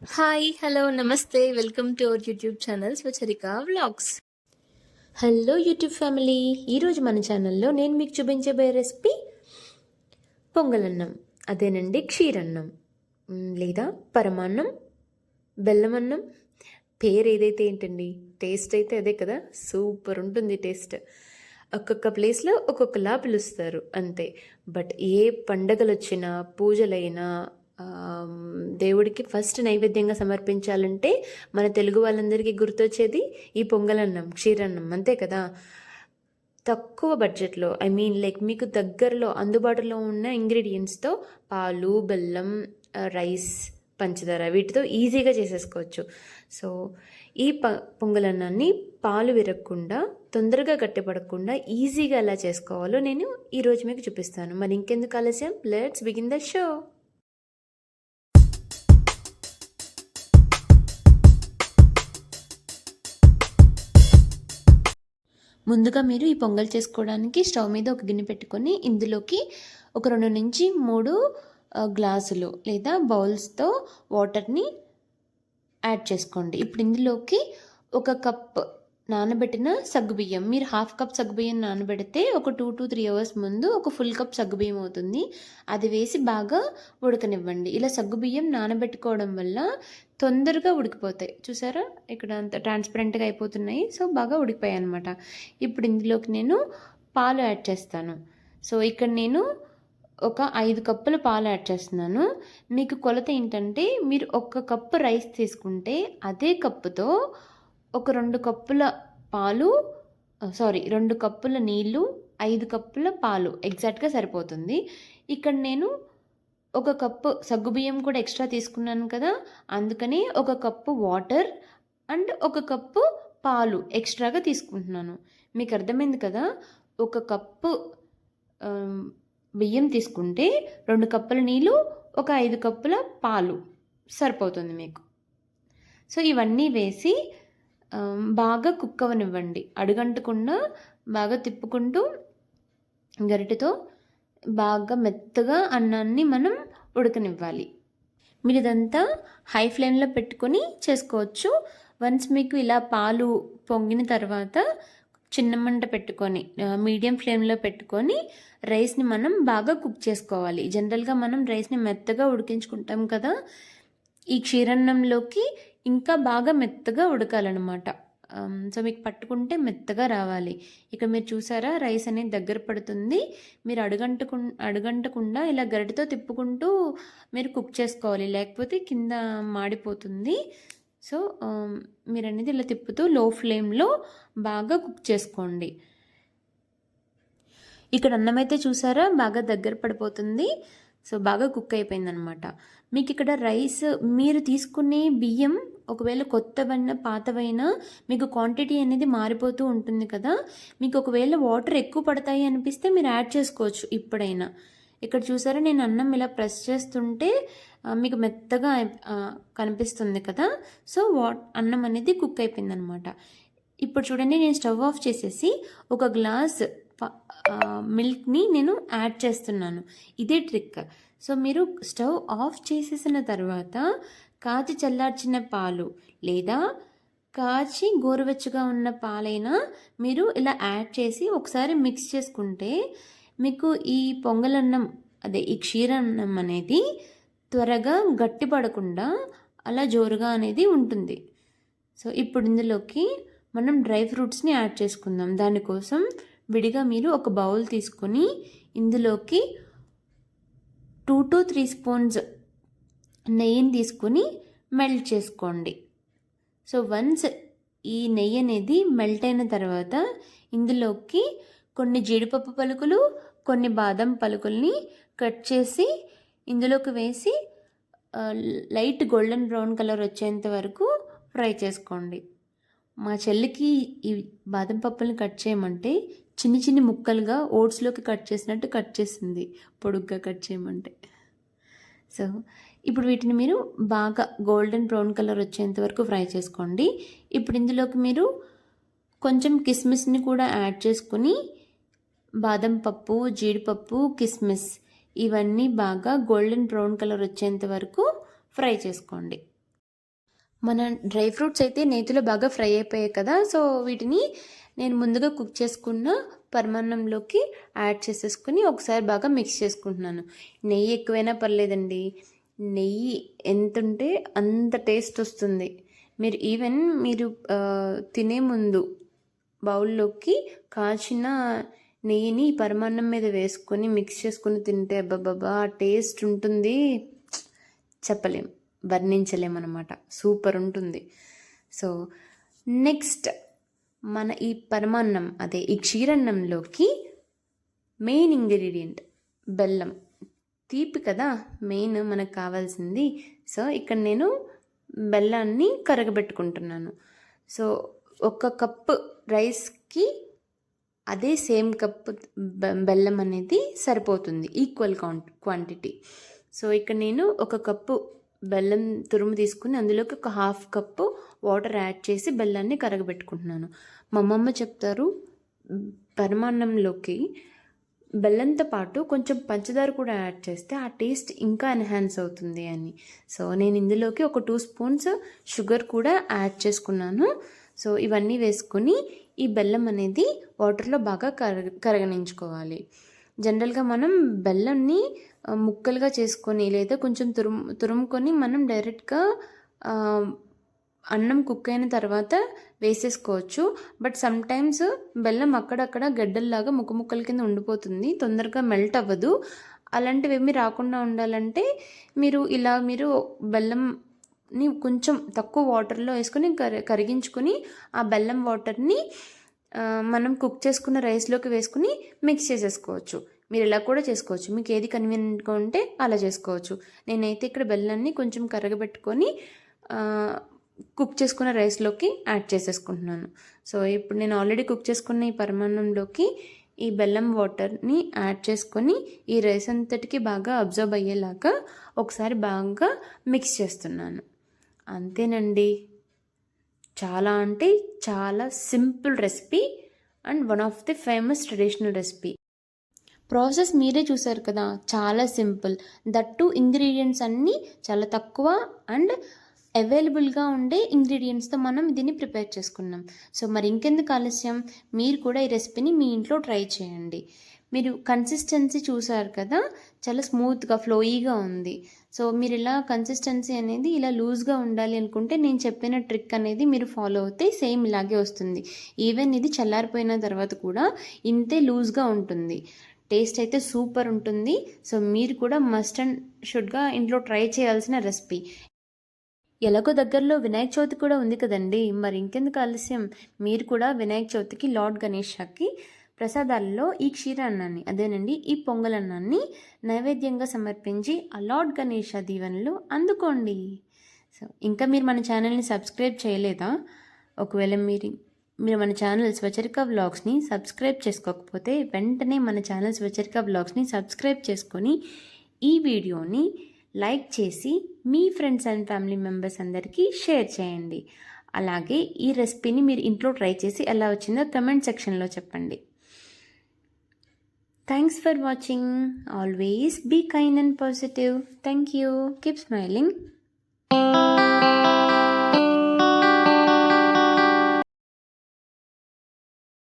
Hi hello నమస్తే welcome to our YouTube channel Swacharika vlogs hello YouTube family ఈరోజు మన ఛానల్లో నేను మీకు చూపించబోయే రెసిపీ పొంగలన్నం. అదేనండి క్షీరన్నం. లేదా పరమాన్నం బెల్లమన్నం. పేరు ఏదైతే ఏంటండి? టేస్ట్ అయితే అదే కదా? సూపర్ ఉంటుంది టేస్ట్. ఒక్కొక్క ప్లేస్లో ఒక్కొక్కలా పిలుస్తారు అంతే. బట్ ఏ పండగలు వచ్చినా పూజలైనా దేవుడికి ఫస్ట్ నైవేద్యంగా సమర్పించాలంటే మన తెలుగు వాళ్ళందరికీ గుర్తొచ్చేది ఈ పొంగలన్నం క్షీరన్నం అంతే కదా? తక్కువ బడ్జెట్లో ఐ మీన్ లైక్ మీకు దగ్గరలో అందుబాటులో ఉన్న ఇంగ్రీడియంట్స్తో పాలు బెల్లం రైస్ పంచదార వీటితో ఈజీగా చేసేసుకోవచ్చు. సో ఈ ప పొంగలన్నాన్ని పాలు విరగకుండా తొందరగా గట్టిపడకుండా ఈజీగా ఎలా చేసుకోవాలో నేను ఈరోజు మీకు చూపిస్తాను. మరి ఇంకెందుకు ఆలస్యం? Let's begin the show! ముందుగా మీరు ఈ పొంగల్ చేసుకోవడానికి స్టవ్ మీద ఒక గిన్నె పెట్టుకొని ఇందులోకి ఒక రెండు నుంచి మూడు గ్లాసులు లేదా బౌల్స్తో వాటర్ని యాడ్ చేసుకోండి. ఇప్పుడు ఇందులోకి ఒక కప్ నానబెట్టిన సగ్గుబియ్యం. మీరు హాఫ్ కప్ సగ్గుబియ్యం నానబెడితే ఒక టూ టు త్రీ అవర్స్ ముందు ఒక ఫుల్ కప్ సగ్గుబియ్యం అవుతుంది. అది వేసి బాగా ఉడకనివ్వండి. ఇలా సగ్గుబియ్యం నానబెట్టుకోవడం వల్ల తొందరగా ఉడికిపోతాయి. చూసారా? ఇక్కడ అంత ట్రాన్స్పరెంట్గా అయిపోతున్నాయి. సో బాగా ఉడికిపోయాయి అనమాట ఇప్పుడు ఇందులోకి నేను పాలు యాడ్ చేస్తాను. సో ఇక్కడ నేను ఒక ఐదు కప్పుల పాలు యాడ్ చేస్తున్నాను. మీకు కొలత ఏంటంటే మీరు ఒక్క కప్పు రైస్ తీసుకుంటే అదే కప్పుతో ఒక రెండు కప్పుల పాలు సారీ రెండు కప్పుల నీళ్ళు ఐదు కప్పుల పాలు. ఎగ్జాక్ట్గా సరిపోతుంది. ఇక్కడ నేను ఒక కప్పు సగ్గుబియ్యం కూడా ఎక్స్ట్రా తీసుకున్నాను కదా అందుకని ఒక కప్పు వాటర్ అండ్ ఒక కప్పు పాలు ఎక్స్ట్రాగా తీసుకుంటున్నాను. మీకు అర్థమైంది కదా? ఒక కప్పు బియ్యం తీసుకుంటే రెండు కప్పుల నీళ్ళు ఒక ఐదు కప్పుల పాలు సరిపోతుంది మీకు. సో ఇవన్నీ వేసి బాగా కుక్ అవనివ్వండి అడుగంటకుండా బాగా తిప్పుకుంటూ గరిటెతో బాగా మెత్తగా అన్నాన్ని మనం ఉడకనివ్వాలి. మీరు ఇదంతా హై ఫ్లేమ్లో పెట్టుకొని చేసుకోవచ్చు. వన్స్ మీకు ఇలా పాలు పొంగిన తర్వాత చిన్న మంట పెట్టుకొని మీడియం ఫ్లేమ్లో పెట్టుకొని రైస్ని మనం బాగా కుక్ చేసుకోవాలి. జనరల్గా మనం రైస్ని మెత్తగా ఉడికించుకుంటాం కదా ఈ క్షీరన్నంలోకి ఇంకా బాగా మెత్తగా ఉడకాలన్నమాట. సో మీకు పట్టుకుంటే మెత్తగా రావాలి. ఇక మీరు చూసారా రైస్ అనేది దగ్గర పడుతుంది. మీరు అడుగంటకు అడుగంటకుండా ఇలా గరిటతో తిప్పుకుంటూ మీరు కుక్ చేసుకోవాలి. లేకపోతే కింద మాడిపోతుంది. సో మీరు అనేది ఇలా తిప్పుతూ లో ఫ్లేమ్లో బాగా కుక్ చేసుకోండి. ఇక్కడ అన్నం అయితే చూసారా బాగా దగ్గర పడిపోతుంది. సో బాగా కుక్ అయిపోయిందనమాట మీకు ఇక్కడ రైస్ మీరు తీసుకునే బియ్యం ఒకవేళ కొత్తవైనా పాతవైనా మీకు క్వాంటిటీ అనేది మారిపోతూ ఉంటుంది కదా. మీకు ఒకవేళ వాటర్ ఎక్కువ పడతాయి అనిపిస్తే మీరు యాడ్ చేసుకోవచ్చు ఇప్పుడైనా. ఇక్కడ చూసారా నేను అన్నం ఇలా ప్రెస్ చేస్తుంటే మీకు మెత్తగా కనిపిస్తుంది కదా. సో వా అన్నం అనేది కుక్ అయిపోయింది అనమాట ఇప్పుడు చూడండి నేను స్టవ్ ఆఫ్ చేసేసి ఒక గ్లాస్ మిల్క్ని నేను యాడ్ చేస్తున్నాను. ఇదే ట్రిక్ సో మీరు స్టవ్ ఆఫ్ చేసేసిన తర్వాత కాచి చల్లార్చిన పాలు లేదా కాచి గోరువెచ్చగా ఉన్న పాలైనా మీరు ఇలా యాడ్ చేసి ఒకసారి మిక్స్ చేసుకుంటే మీకు ఈ పొంగలన్నం అదే ఈ క్షీరన్నం అనేది త్వరగా గట్టిపడకుండా అలా జోరుగా అనేది ఉంటుంది. సో ఇప్పుడు ఇందులోకి మనం డ్రై ఫ్రూట్స్ని యాడ్ చేసుకుందాం. దానికోసం విడిగా మీరు ఒక బౌల్ తీసుకొని ఇందులోకి టూ టు త్రీ స్పూన్స్ నెయ్యిని తీసుకొని మెల్ట్ చేసుకోండి. సో వన్స్ ఈ నెయ్యి అనేది మెల్ట్ అయిన తర్వాత ఇందులోకి కొన్ని జీడిపప్పు పలుకులు కొన్ని బాదం పలుకుల్ని కట్ చేసి ఇందులోకి వేసి లైట్ గోల్డెన్ బ్రౌన్ కలర్ వచ్చేంత వరకు ఫ్రై చేసుకోండి. మా చెల్లికి ఈ బాదం పప్పుల్ని కట్ చేయమంటే చిన్ని చిన్ని ముక్కలుగా ఓట్స్లోకి కట్ చేసినట్టు కట్ చేసింది. పొడుగ్గా కట్ చేయమంటే. సో ఇప్పుడు వీటిని మీరు బాగా గోల్డెన్ బ్రౌన్ కలర్ వచ్చేంత వరకు ఫ్రై చేసుకోండి. ఇప్పుడు ఇందులోకి మీరు కొంచెం కిస్మిస్ని కూడా యాడ్ చేసుకుని బాదం పప్పు జీడిపప్పు కిస్మిస్ ఇవన్నీ బాగా గోల్డెన్ బ్రౌన్ కలర్ వచ్చేంత వరకు ఫ్రై చేసుకోండి. మన డ్రై ఫ్రూట్స్ అయితే నేతిలో బాగా ఫ్రై అయిపోయాయి కదా సో వీటిని నేను ముందుగా కుక్ చేసుకున్న పరమాన్నంలోకి యాడ్ చేసేసుకుని ఒకసారి బాగా మిక్స్ చేసుకుంటున్నాను. నెయ్యి ఎక్కువైనా పర్లేదండి. నెయ్యి ఎంత ఉంటే అంత టేస్ట్ వస్తుంది. మీరు ఈవెన్ మీరు తినే ముందు బౌల్లోకి కాచిన నెయ్యిని పరమాన్నం మీద వేసుకొని మిక్స్ చేసుకుని తింటే అబ్బాబాబా ఆ టేస్ట్ ఉంటుంది. చెప్పలేం వర్ణించలేం అనమాట సూపర్ ఉంటుంది. సో నెక్స్ట్ మన ఈ పరమాన్నం అదే ఈ క్షీరన్నంలోకి మెయిన్ ఇంగ్రీడియంట్ బెల్లం. తీపి కదా మెయిన్ మనకు కావాల్సింది. సో ఇక్కడ నేను బెల్లాన్ని కరగబెట్టుకుంటున్నాను. సో ఒక కప్పు రైస్కి అదే సేమ్ కప్పు బెల్లం అనేది సరిపోతుంది ఈక్వల్ కౌంట్ క్వాంటిటీ సో ఇక్కడ నేను ఒక కప్పు బెల్లం తురుము తీసుకుని అందులోకి ఒక హాఫ్ కప్పు వాటర్ యాడ్ చేసి బెల్లాన్ని కరగబెట్టుకుంటున్నాను. మా అమ్మమ్మ చెప్తారు పరమాన్నంలోకి బెల్లంతో పాటు కొంచెం పంచదార కూడా యాడ్ చేస్తే ఆ టేస్ట్ ఇంకా ఎన్హాన్స్ అవుతుంది అని. సో నేను ఇందులోకి ఒక టూ స్పూన్స్ షుగర్ కూడా యాడ్ చేసుకున్నాను. సో ఇవన్నీ వేసుకొని ఈ బెల్లం అనేది వాటర్లో బాగా కరగ కరగనించుకోవాలి. జనరల్గా మనం బెల్లంని ముక్కలుగా చేసుకొని లేదా కొంచెం తురుము తురుముకొని మనం డైరెక్ట్గా అన్నం కుక్ అయిన తర్వాత వేసేసుకోవచ్చు. బట్ సమ్టైమ్స్ బెల్లం అక్కడక్కడ గడ్డల్లాగా ముక్క ముక్కల కింద ఉండిపోతుంది. తొందరగా మెల్ట్ అవ్వదు. అలాంటివి ఏమీ రాకుండా ఉండాలంటే మీరు ఇలా మీరు బెల్లంని కొంచెం తక్కువ వాటర్లో వేసుకొని కరి కరిగించుకొని ఆ బెల్లం వాటర్ని మనం కుక్ చేసుకున్న రైస్లోకి వేసుకుని మిక్స్ చేసేసుకోవచ్చు. మీరు ఇలా కూడా చేసుకోవచ్చు. మీకు ఏది కన్వీనియంట్గా ఉంటే అలా చేసుకోవచ్చు. నేనైతే ఇక్కడ బెల్లాన్ని కొంచెం కరగబెట్టుకొని కుక్ చేసుకున్న రైస్లోకి యాడ్ చేసేసుకుంటున్నాను. సో ఇప్పుడు నేను ఆల్రెడీ కుక్ చేసుకున్న ఈ పరమాన్నంలోకి ఈ బెల్లం వాటర్ని యాడ్ చేసుకొని ఈ రైస్ అంతటికి బాగా అబ్జర్వ్ అయ్యేలాగా ఒకసారి బాగా మిక్స్ చేస్తున్నాను. అంతేనండి. చాలా అంటే చాలా simple recipe and one of the famous traditional recipe. Process మీరే చూసారు కదా చాలా సింపుల్. దట్టు ఇంగ్రీడియంట్స్ అన్నీ చాలా తక్కువ అండ్ అవైలబుల్గా ఉండే ఇంగ్రీడియంట్స్తో మనం దీన్ని ప్రిపేర్ చేసుకున్నాం. సో మరి ఇంకెందుకు ఆలస్యం? మీరు కూడా ఈ రెసిపీని మీ ఇంట్లో ట్రై చేయండి. మీరు కన్సిస్టెన్సీ చూసారు కదా చాలా స్మూత్గా ఫ్లోయీగా ఉంది. సో మీరు ఇలా కన్సిస్టెన్సీ అనేది ఇలా లూజ్గా ఉండాలి అనుకుంటే నేను చెప్పిన ట్రిక్ అనేది మీరు ఫాలో అవుతే సేమ్ ఇలాగే వస్తుంది. ఈవెన్ ఇది చల్లారిపోయిన తర్వాత కూడా ఇంతే లూజ్గా ఉంటుంది. టేస్ట్ అయితే సూపర్ ఉంటుంది. సో మీరు కూడా మస్ట్ అండ్ షుడ్గా ఇంట్లో ట్రై చేయాల్సిన రెసిపీ ఎలాగో దగ్గరలో వినాయక చవితి కూడా ఉంది కదండి. మరి ఇంకెందుకు ఆలస్యం? మీరు కూడా వినాయక చవితికి లార్డ్ గణేష్కి ప్రసాదాలలో ఈ క్షీరాన్నాన్ని అదేనండి ఈ పొంగలన్నాన్ని నైవేద్యంగా సమర్పించి అలాడ్ గణేష దీవెనలు అందుకోండి. సో ఇంకా మీరు మన ఛానల్ని సబ్స్క్రైబ్ చేయలేదా? ఒకవేళ మీరు మీరు మన ఛానల్ స్వచరిక బ్లాగ్స్ని సబ్స్క్రైబ్ చేసుకోకపోతే వెంటనే మన ఛానల్ స్వచరిక బ్లాగ్స్ని సబ్స్క్రైబ్ చేసుకొని ఈ వీడియోని లైక్ చేసి మీ ఫ్రెండ్స్ అండ్ ఫ్యామిలీ మెంబర్స్ అందరికీ షేర్ చేయండి. అలాగే ఈ రెసిపీని మీరు ఇంట్లో ట్రై చేసి ఎలా వచ్చిందో కమెంట్ సెక్షన్లో చెప్పండి. Thanks for watching. Always be kind and positive. Thank you. Keep smiling.